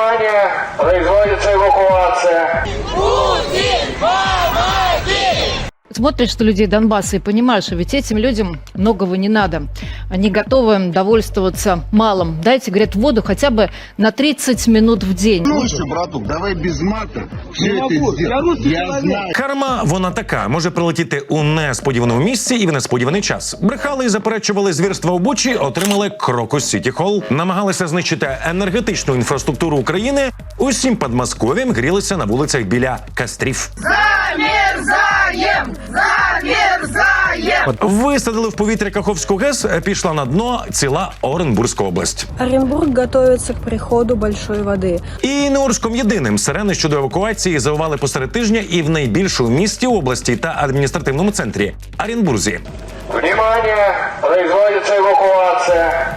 Внимание! Производится эвакуация. Смотришь что людей Донбасса и понимаешь, что ведь этим людям многого не надо. Они готовы довольствоваться малым. Дайте, говорят, воду хотя бы на 30 минут в день. Слушай, братук, давай без мата. Все это сделать. Я знаю. Карма вона така може прилетіти у несподіваному місці і в несподіваний час. Брехали і заперечували звірства у Бучі, отримали Крокус Сіті Холл, намагалися знищити енергетичну інфраструктуру України. Усім Подмосков'ям грілися на вулицях біля кастрів. Висадили в повітря Каховську ГЕС, пішла на дно ціла Оренбурзька область. Оренбург готовится к приходу большой воды. І не Орском єдиним сирени щодо евакуації завивали посеред тижня і в найбільшому місті області та адміністративному центрі Оренбурзі. Внимание! Производится эвакуация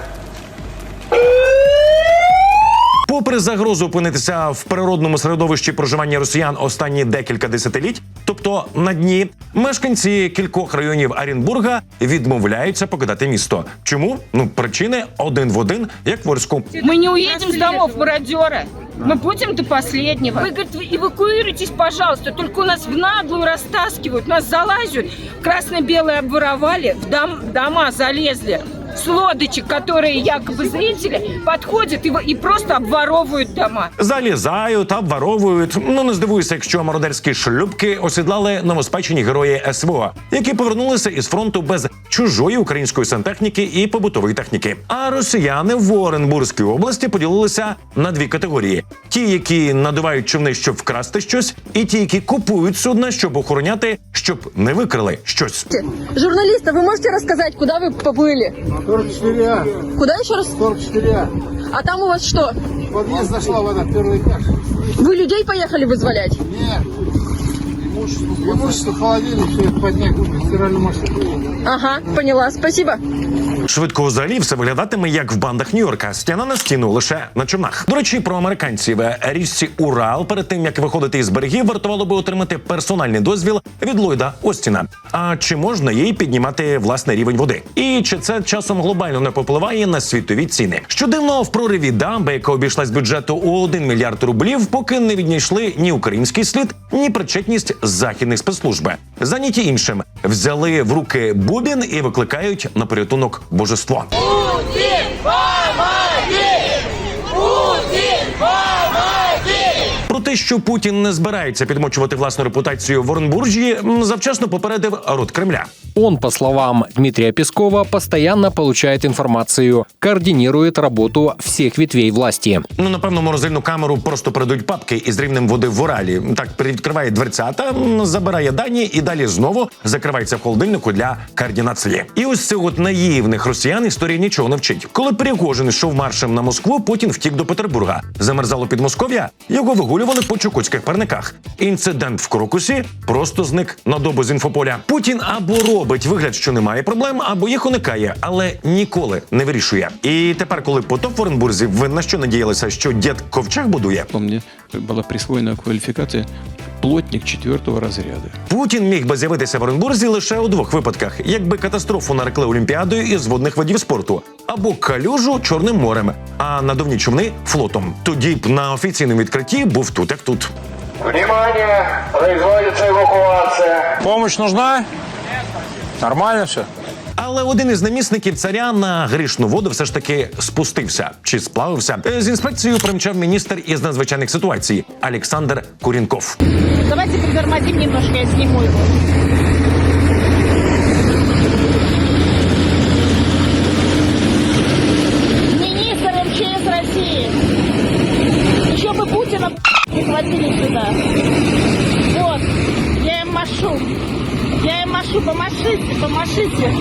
Попри загрозу опинитися в природному середовищі проживання росіян останні декілька десятиліть, тобто на дні, мешканці кількох районів Оренбурга відмовляються покидати місто. Чому? Ну причини один в один, як в Орську. Мы не уедем с домов, мародеры. Мы будем до последнего. Вы, говорит, вы эвакуируйтесь, пожалуйста. Только у нас в наглую растаскивают, нас залазят. Красно-белые обворовали, в дом- дома залезли. С лодочек, которые якобы зрители, подходят и, во- и просто обворовывают дома. Залізають, обваровують. Ну не здивуюся, якщо мародерські шлюбки осідлали новоспечені герої СВО, які повернулися із фронту без чужої української сантехніки і побутової техніки. А росіяни в Оренбурзькій області поділилися на дві категорії: ті, які надувають човни, щоб вкрасти щось, і ті, які купують судна, щоб охороняти, щоб не викрили щось. Журналисты, вы можете рассказать, куда вы поплыли? 44А, Куда еще раз? 44А. А там у вас что? В подъезд зашла вода, первый этаж. Вы людей поехали вызволять? Нет. Имущество, холодильник, поднять, стиральную машину. Ага, поняла. Спасибо. Швидко взагалі все виглядатиме як в бандах Нью-Йорка. Стіна на стіну лише на човнах. До речі, про американців річці Урал перед тим як виходити із берегів, вартувало би отримати персональний дозвіл від Ллойда Остіна. А чи можна їй піднімати власний рівень води? І чи це часом глобально не попливає на світові ціни? Що дивно в прориві дамби, яка обійшлась бюджету у 1 мільярд рублів, поки не віднайшли ні український слід, ні причетність західних спецслужб. Зайняті іншим взяли в руки бубін і викликають на порятунок божество. Про те, що Путін не збирається підмочувати власну репутацію в Оренбуржі, завчасно попередив рот Кремля. Он, по словам Дмитрия Пескова, постоянно получает информацию, координирует работу всех ветвей власти. Ну, напевно, морозильну камеру просто передають папки із рівнем води в Уралі. Так відкриває дверцята, забирає дані і далі знову закривається в холодильнику для координації. І ось цих от наївних росіян історія нічого не вчить. Коли Пригожин йшов маршем на Москву, Путін втік до Петербурга. Замерзало Підмосков'я, його вигулювали по чукотських парниках. Інцидент в Крокусі просто зник на добу з інфополя. Путін або робить вигляд, що немає проблем, або їх уникає, але ніколи не вирішує. І тепер, коли потоп в Оренбурзі, ви на що надіялися, що дід ковчег будує? Мне была присвоена квалификация плотник четвертого разряда. Путін міг би з'явитися в Оренбурзі лише у двох випадках: якби катастрофу нарекли Олімпіадою із водних видів спорту, або калюжу Чорним морем, а надувні човни флотом. Тоді б на офіційному відкритті був тут як тут. Внимание! Производится эвакуация. Помощь нужна? Нормально все? Але один із намісників царя на грішну воду все ж таки спустився чи сплавився. Е, З інспекцією примчав міністр із надзвичайних ситуацій Олександр Курінков. Давайте притормозим немножко, я сниму его. Министр МЧС России. Еще бы Путина прихватили сюда. Вот, я им машу. Машу, помашите, помашите.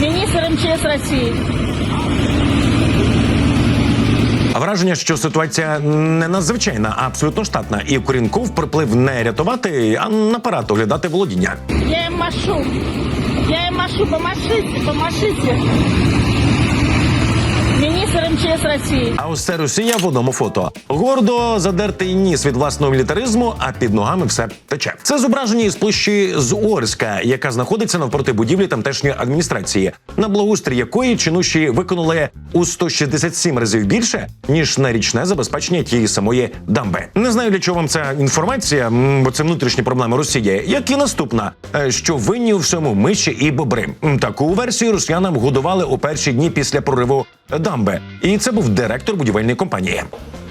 Министр МЧС России. А Враження, що ситуація не надзвичайна, а абсолютно штатна, і Курінков приплив не рятувати, а на парад оглядати володіння. Я им машу. Я им машу, помашите, помашите. Профессор МЧС России. А ось це Росія в одному фото. Гордо задертий ніс від власного мілітаризму, а під ногами все тече. Це зображення із площі з Орська, яка знаходиться навпроти будівлі тамтешньої адміністрації, на благоустрій якої чинуші виконали у 167 разів більше ніж на річне забезпечення тієї самої дамби. Не знаю для чого вам ця інформація, бо це внутрішні проблеми Росії. Як і наступна, е, що винні у всьому миші і бобри. Таку версію росіянам годували у перші дні після прориву дамби, і це був директор будівельної компанії.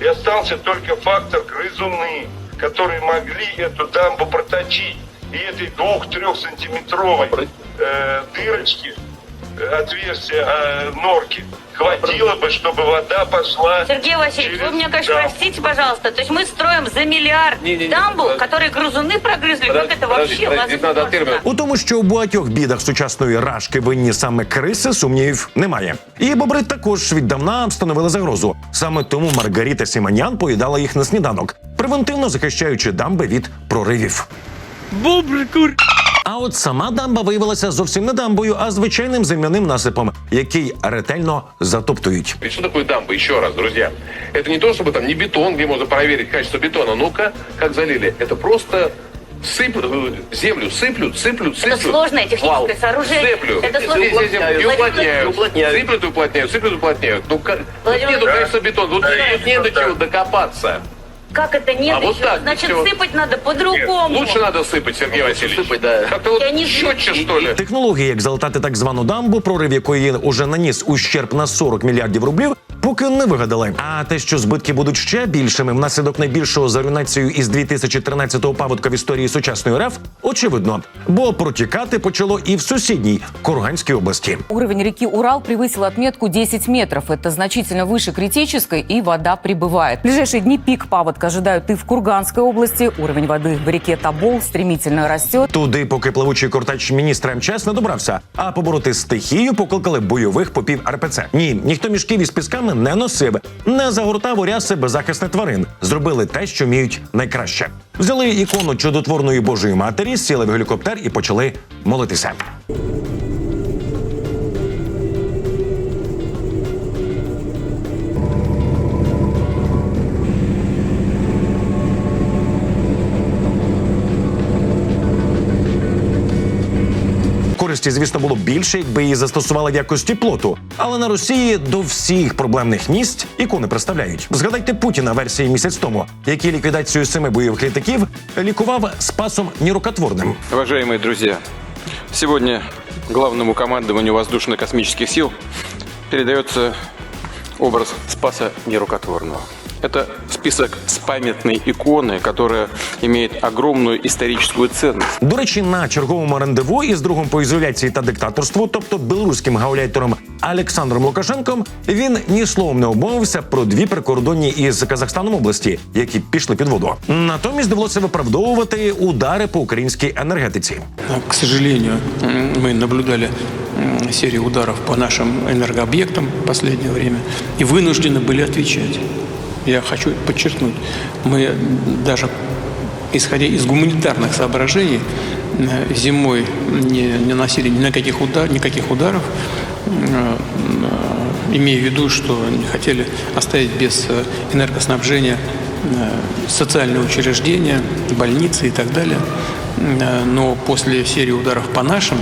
И остался только фактор грызуны, которые могли эту дамбу проточить. И этой двух-трехсантиметровой э, дырочки, э, отверстия э, норки хватило бы, чтобы вода пошла Сергей Васильевич, через вы меня, конечно, дамбу. простите, пожалуйста. То есть мы строим за миллиард дамбу, которую грызуны прогрызли. как это вообще возможно? У тому, що у багатьох бідах сучасної рашки винні саме криси, сумнівів немає. І бобри також віддавна встановили загрозу. Саме тому Маргарита Сіманян поїдала їх на сніданок, превентивно захищаючи дамби від проривів. А от сама дамба виявилася зовсім не дамбою, а звичайним земляним насипом, який ретельно затоптують. Ведь что такое дамба? Еще раз, друзья. Это не то, чтобы там не бетон, где можно проверить качество бетона. Ну-ка, как залили. Это просто сыплют, э, землю сыплют, сыплют, сыплют. Это сложное техническое Вал. сооружение. Сыплют. Это И сложно. уплотняют. И уплотняют. Сыплют и уплотняют, сыплют и уплотняют. Ну, как... Владимир Нету, Владимирович. конечно, бетон. Тут, тут не до чего докопаться. Как это нет А вот еще? так, Значит, всё. сыпать надо Нет, по-другому. лучше надо сыпать, Сергей Васильевич. Сыпать, да. Как-то вот Я не четче, что ли. Технологія, як залатати так звану дамбу, прорив якої уже наніс ущерб на 40 мільярдів рублів, поки не вигадали. А те, що збитки будуть ще більшими внаслідок найбільшого за руйнацією із 2013-го паводка в історії сучасної РФ, очевидно, бо протікати почало і в сусідній Курганській області. Уровень реки Урал превысил отметку 10 метров. Это значительно выше критической, и вода прибывает. В ближайшие дни пик паводка ожидают и в Курганской области. Уровень воды в реке Тобол стремительно растет. Туди, поки плавучий кортач міністра МЧС не добрався, а побороти стихію покликали бойових попів РПЦ. Ні, ніхто мішків із пісками не носив, не загортав у ряси беззахисних тварин. Зробили те, що вміють найкраще. Взяли ікону чудотворної Божої матері, сіли в гелікоптер і почали молитися. Користі, звісно, було більше, якби її застосували в якості плоту. Але на Росії до всіх проблемних місць ікони представляють. Згадайте Путіна версії місяць тому, який ліквідацію семи бойових літаків лікував спасом нерукотворним. Уважаемые друзья, сегодня главному командованию воздушно-космических сил передается образ Спаса Нерукотворного. Это список с памятной иконы, которая имеет огромную историческую ценность. До речі, на черговому рандеву із другом по ізоляції та диктаторству, тобто білоруським гауляйтером Олександром Лукашенком, він ні словом не обмовився про дві прикордонні із Казахстаном області, які пішли під воду. Натомість довелося виправдовувати удари по українській енергетиці. К сожалению, м, мы наблюдали м, серию ударов по нашим энергообъектам в последнее время и вынуждены были отвечать. Я хочу подчеркнуть, мы даже исходя из гуманитарных соображений э, зимой не, не наносили ни на каких, удар, никаких ударов, э, э, имея в виду, что не хотели оставить без энергоснабжения социальные учреждения, больницы и так далее. Но после серии ударов по нашим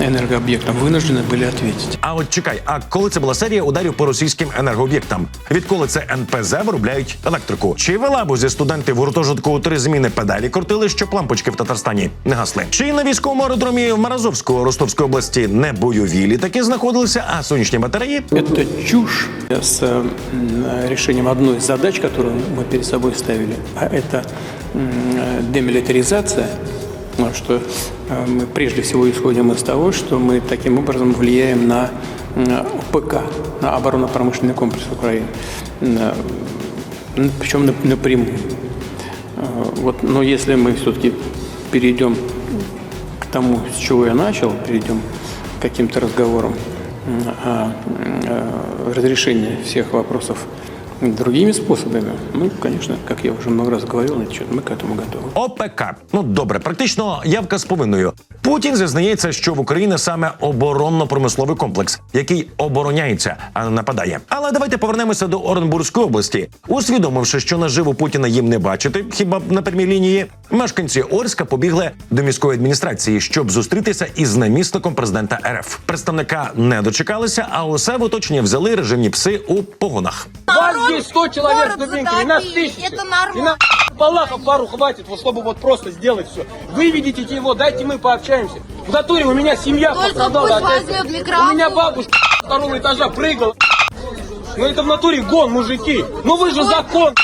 энергообъектам вынуждены были ответить. А от чекай, а коли це була серія ударів по російським енергооб'єктам? Відколи це НПЗ виробляють електрику? Чи в Елабузі студенти в гуртожитку у три зміни педалі крутили, щоб лампочки в Татарстані не гасли? Чи на військовому аеродромі в Маразовську Ростовської області не бойові літаки знаходилися, а сонячні батареї? Это чушь с м, решением одной из задач, которую мы перед собой ставили, а это м, ну, что э, мы прежде всего исходим из того, что мы таким образом влияем на ОПК, на оборонно-промышленный комплекс Украины, м, причем нап- напрямую. Э, Вот, но если мы все-таки перейдем к тому, с чего я начал, перейдем к каким-то разговорам о э, разрешении всех вопросов другими способами, ну, конечно, как я уже много раз говорил на этот счет, мы к этому готовы. ОПК. Ну добре, практично явка з повинною. Путін зізнається, що в Україні саме оборонно-промисловий комплекс, який обороняється, а не нападає. Але давайте повернемося до Оренбурзької області, усвідомивши, що наживо Путіна їм не бачити, хіба б на прямій лінії. Мешканці Орська побігли до міської адміністрації, щоб зустрітися із намісником президента РФ. Представника не дочекалися, а усе в оточення взяли режимні пси у погонах. Вас здесь 100 человек с дубинками, и нас тысячи. Это И нормально. на Балахов пару хватит, вот чтобы вот просто сделать все. Выведите его, дайте мы пообщаемся. В натуре у меня семья пострадала. от этого. У меня бабушка с второго этажа прыгала. Ну это в натуре гон, мужики. Ну вы же закон.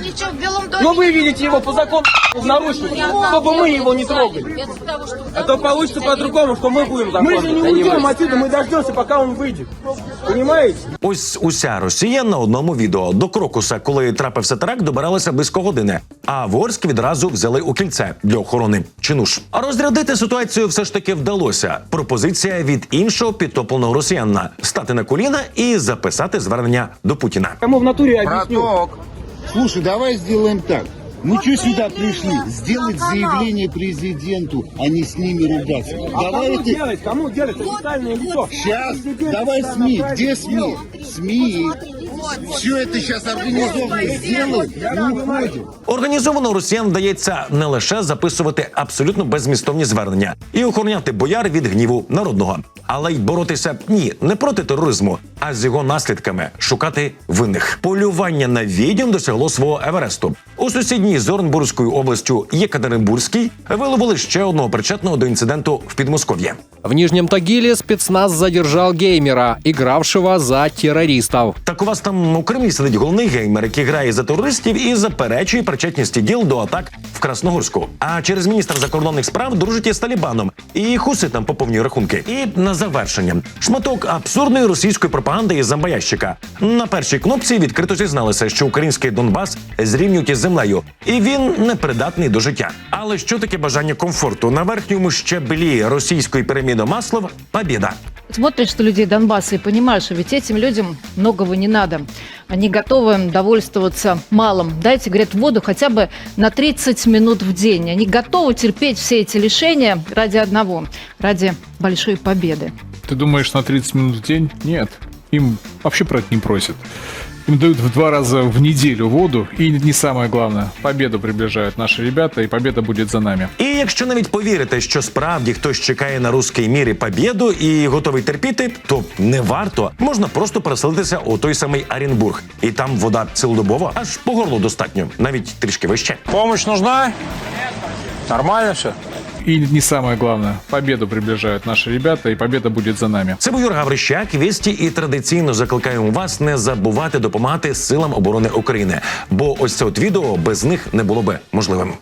Ничего, в Белом доме. Ну выведите его по закону в наручники, чтобы мы его не трогали. А то получится по-другому, что мы будем Мы же не уйдем отсюда, мы дождемся, пока он выйдет. Понимаете? Ось уся Росія на одному відео до Крокуса, коли трапився теракт, добиралася близько години. А в Орськ відразу взяли у кільце для охорони. Чи ну ж А розрядити ситуацію все ж таки вдалося. Пропозиція від іншого підтопленого росіянина стати на коліна і записати звернення до Путіна. Кому в натуре объясню. Слушай, давай сделаем так. Мы что сюда пришли? Сделать заявление президенту, а не с ними ругаться. А Давай кому это... делать? Кому делать? Официальное лицо. Сейчас, давай СМИ. Где СМИ? СМИ. Все это сейчас организованно и. Організовано росіян вдається не лише записувати абсолютно беззмістовні звернення і охороняти бояр від гніву народного, але й боротися ні не проти тероризму, а з його наслідками шукати винних. Полювання на відьом досягло свого Евересту. У сусідній з Оренбурзькою областю Єкатеринбурзькій виловили ще одного причетного до інциденту в Підмосков'ї. В Нижнем Тагиле спецназ задержал геймера, игравшего за террористов. Так у вас там у Кремлі сидить головний геймер, який грає за терористів і заперечує причетність іділ до атак в Красногорську. А через міністра закордонних справ дружить із Талібаном і хуситам поповнює рахунки. І на завершення шматок абсурдної російської пропаганди із зомбоящика. На першій кнопці відкрито зізналися, що український Донбас зрівнюють із землею, і він непридатний до життя. Але що таке бажання комфорту на верхньому щеблі російської піраміди Маслов – побіда. Смотришь, что людей Донбасса и понимаешь, что ведь этим людям многого не надо. Они готовы довольствоваться малым. Дайте, говорят, воду хотя бы на 30 минут в день. Они готовы терпеть все эти лишения ради одного, ради большой победы. Ты думаешь, на 30 минут в день? Нет. Им вообще про это не просят. Им дают в два раза в неделю воду. И не самое главное, победу приближают наши ребята, и победа будет за нами. І якщо навіть повірите, що справді хтось чекає на руській мірі побєду і готовий терпіти, то не варто. Можна просто переселитися у той самий Оренбург. І там вода цілодобова, аж по горло достатньо, навіть трішки вище. Помощь нужна? Нормально все? И не самое главное, победу приближают наши ребята, и победа будет за нами. Це був Юр Гаврищак. Вісті і традиційно закликаємо вас не забувати допомагати силам оборони України. Бо ось це от відео без них не було би можливим.